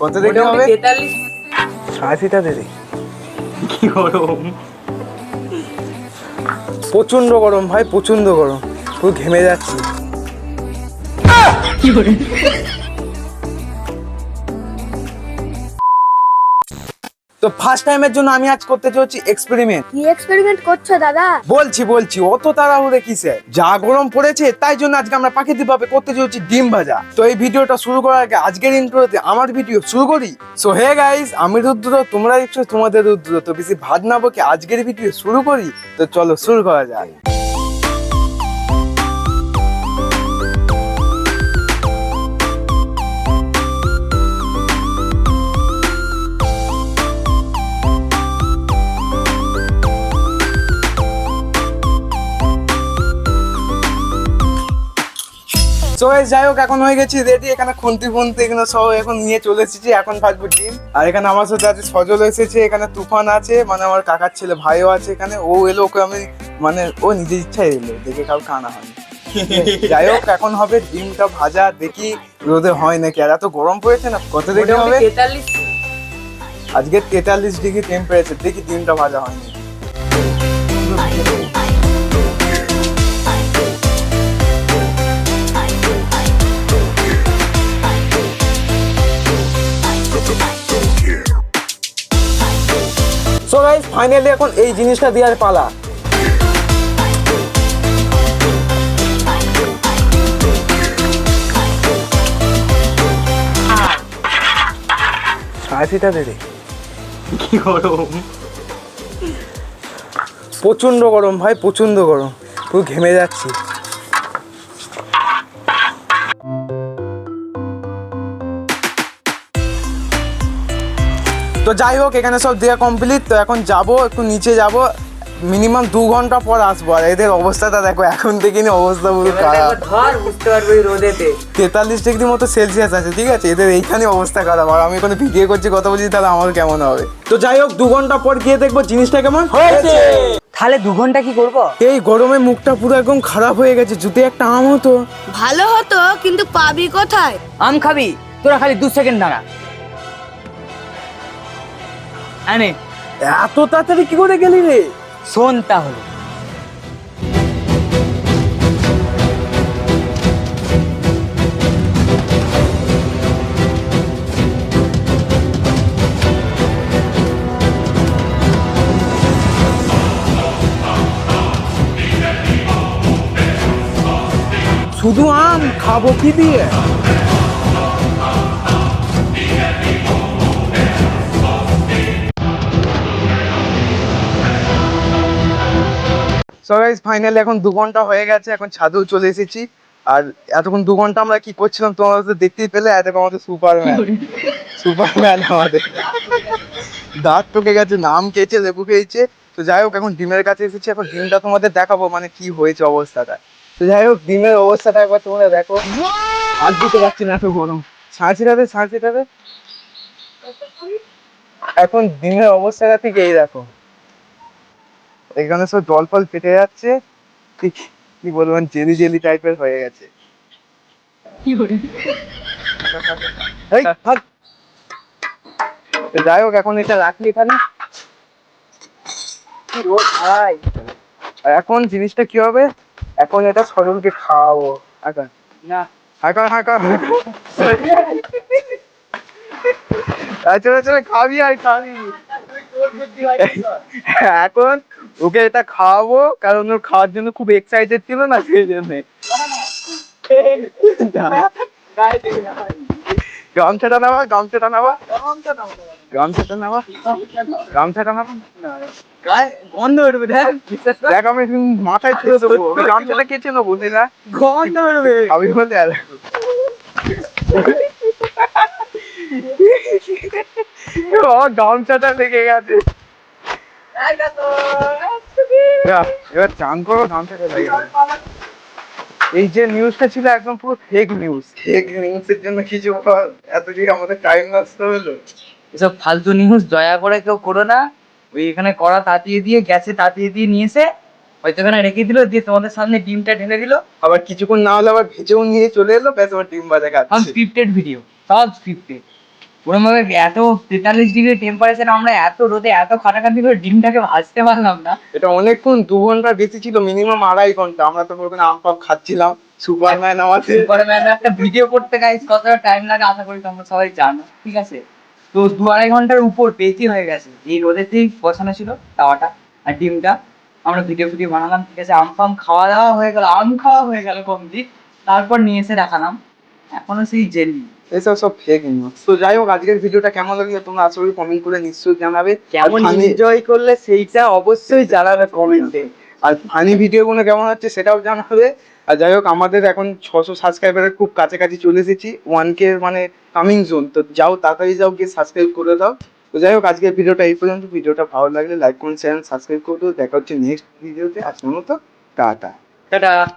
কত দিতে হবে? তেতাল্লিশ। আশিটা দিদি কি গরম? প্রচণ্ড গরম ভাই প্রচণ্ড গরম। পুরো ঘেমে যাচ্ছি। তো ফার্স্ট টাইমের জন্য আমি আজ করতে চলছি এক্সপেরিমেন্ট কি এক্সপেরিমেন্ট করছ দাদা? বলছি বলছি অত তাড়াহুড়ে কিসে যা গরম পড়েছে তাই জন্য আজকে আমরা প্রাকৃতিক ভাবে করতে চলছি ডিম ভাজা। তো এই ভিডিওটা শুরু করার আগে আজকের ইন্ট্রোতে আমার ভিডিও শুরু করি। সো হে গাইস আমি রুদ্র তোমরা দেখছ তোমাদের রুদ্র। তো বেশি ভাত না বকে আজকের ভিডিও শুরু করি। তো চলো শুরু করা যায় তো যাই হোক এখন হয়ে গেছি রেডি এখানে খুন্তি ফুন্তি এখানে সব এখন নিয়ে চলে এসেছি এখন ভাজবো ডিম। আর এখানে আমার সাথে আছে সজল এসেছে এখানে তুফান আছে মানে আমার কাকার ছেলে ভাইও আছে এখানে। ও এলো ওকে আমি মানে ও নিজের ইচ্ছায় এলো দেখে কাউ কানা হয়নি যাই হোক এখন হবে ডিমটা ভাজা দেখি রোদে হয় নাকি। আর এত গরম পড়েছে না কত দেখে হবে? আজকে তেতাল্লিশ ডিগ্রি টেম্পারেচার দেখি ডিমটা ভাজা হয়নি। গাইস ফাইনালি এখন এই জিনিসটা দেওয়ার পালা। আশিটা দেবে কি গরম? প্রচণ্ড গরম ভাই প্রচণ্ড গরম। পুরো ঘেমে যাচ্ছি। তো যাই হোক এখানে সব দেওয়া কমপ্লিট তো এখন যাব একটু নিচে যাব। মিনিমাম দু ঘণ্টা পর আসব। আর এদের অবস্থাটা দেখো এখন থেকে নিয়ে অবস্থা পুরো খারাপ। তেতাল্লিশ ডিগ্রি মতো সেলসিয়াস আছে ঠিক আছে? এদের এইখানে অবস্থা খারাপ। আর আমি কোনো ভিডিও করছি কথা বলছি তাহলে আমার কেমন হবে? তো যাই হোক দু ঘণ্টা পর গিয়ে দেখব জিনিসটা কেমন? হয়েছে! তাহলে দু ঘণ্টা কি করব? এই গরমে মুখটা পুরো একদম খারাপ হয়ে গেছে যদি একটা আম হতো। ভালো হতো কিন্তু পাবি কোথায়? আম খাবি? তোরা খালি দু সেকেন্ড দাঁড়া। আনে। এত তাড়াতাড়ি কি করে গেলি রে? শোন তাহলে। শুধু আম খাব কি দিয়ে? সো ফাইনালি এখন দু ঘণ্টা হয়ে গেছে এখন ছাদেও চলে এসেছি। আর এতক্ষণ দু ঘণ্টা আমরা কি করছিলাম তোমরা তো দেখতেই পেলে এতক্ষণ আমাদের সুপারম্যান সুপারম্যান আমাদের। দাঁত টকে গেছে নাম খেয়েছে লেবু খেয়েছে। তো যাই হোক এখন ডিমের কাছে এসেছি এখন ডিমটা তোমাদের দেখাবো মানে কি হয়েছে অবস্থাটা। তো যাই হোক ডিমের অবস্থাটা একবার তোমরা দেখো। আর দিতে পারছি না এত গরম। ছাঁচিটাতে ছাঁচিটাতে এখন ডিমের অবস্থাটা থেকে এই দেখো। এখানে সব জল ফল ফেটে যাচ্ছে। ঠিক কি বলব জেলি জেলি টাইপের হয়ে গেছে। যাই হোক এখন এটা রাখলি এখানে। এখন জিনিসটা কি হবে? এখন এটা সজলকে খাওয়াবো। এখন না। হাঁকা হাঁকা। চলে চলে খাবি আর খাবি। এখন ওকে এটা খাওয়াবো কারণ ওর খাওয়ার জন্য খুব এক্সাইটেড ছিল না সেই জন্য। গামছাটা নেওয়া গামছাটা নেওয়া গামছাটা নেওয়া গামছাটা নেওয়া গন্ধ উঠবে দেখ দেখ আমি মাথায় ছুঁড়ে দেবো। গামছাটা কেচে নেব বুঝলি না? গন্ধ উঠবে আমি বলে আর। ও গামছাটা লেগে গেছে। এবার চান করো গামছাটা লেগে গেছে। এই যে নিউজটা ছিল একদম পুরো ফেক নিউজ ফেক নিউজের জন্য কিছু এত যে আমাদের টাইম নষ্ট হলো। এসব ফালতু নিউজ দয়া করে কেউ করো না। ওই এখানে কড়া তাতিয়ে দিয়ে গ্যাসে তাতিয়ে দিয়ে নিয়ে এসে হয়তো এখানে রেখে দিল দিয়ে তোমাদের সামনে ডিমটা ঢেলে দিল। আবার কিছুক্ষণ না হলে আবার ভেজেও নিয়ে চলে এলো ব্যাস আমার ডিম ভাজা সব খাচ্ছে। স্ক্রিপ্টেড ভিডিও সব স্ক্রিপ্টেড ওরকম ভাবে এত তেতাল্লিশ ডিগ্রি টেম্পারেচার আমরা এত রোদে এত খাটাখাটি করে ডিমটাকে ভাজতে পারলাম না। এটা অনেকক্ষণ দু ঘণ্টা বেশি ছিল মিনিমাম আড়াই ঘণ্টা। আমরা তো ওখানে আম পাম খাচ্ছিলাম সুপারম্যান আমাদের সুপারম্যান একটা ভিডিও করতে গাইস কতটা টাইম লাগে আশা করি তোমরা সবাই জানো ঠিক আছে? তো দু আড়াই ঘণ্টার উপর বেশি হয়ে গেছে। এই রোদেতেই বসানো ছিল তাওয়াটা আর ডিমটা। আমরা ভিডিও ভিডিও বানালাম ঠিক আছে? আম ফাম খাওয়া দাওয়া হয়ে গেল আম খাওয়া হয়ে গেল কমপ্লিট তারপর নিয়ে এসে দেখালাম। এখনও সেই জেলি এসব সব ফেক নিউজ তো যাই হোক আজকের ভিডিওটা কেমন লাগল তোমরা আশা করি কমেন্ট করে নিশ্চয়ই জানাবে। কেমন এনজয় করলে সেইটা অবশ্যই জানাবে কমেন্টে আর ফানি ভিডিওগুলো কেমন হচ্ছে সেটাও জানাবে। আর যাই হোক আমাদের এখন ছশো সাবস্ক্রাইবারের খুব কাছাকাছি চলে এসেছি। ওয়ান কে মানে কামিং জোন তো যাও তাড়াতাড়ি যাও গিয়ে সাবস্ক্রাইব করে দাও। তো যাই হোক আজকের ভিডিওটা এই পর্যন্ত। ভিডিওটা ভালো লাগলে লাইক করুন শেয়ার সাবস্ক্রাইব করে দাও। দেখা হচ্ছে নেক্সট ভিডিওতে আজকের মতো টাটা। টাটা।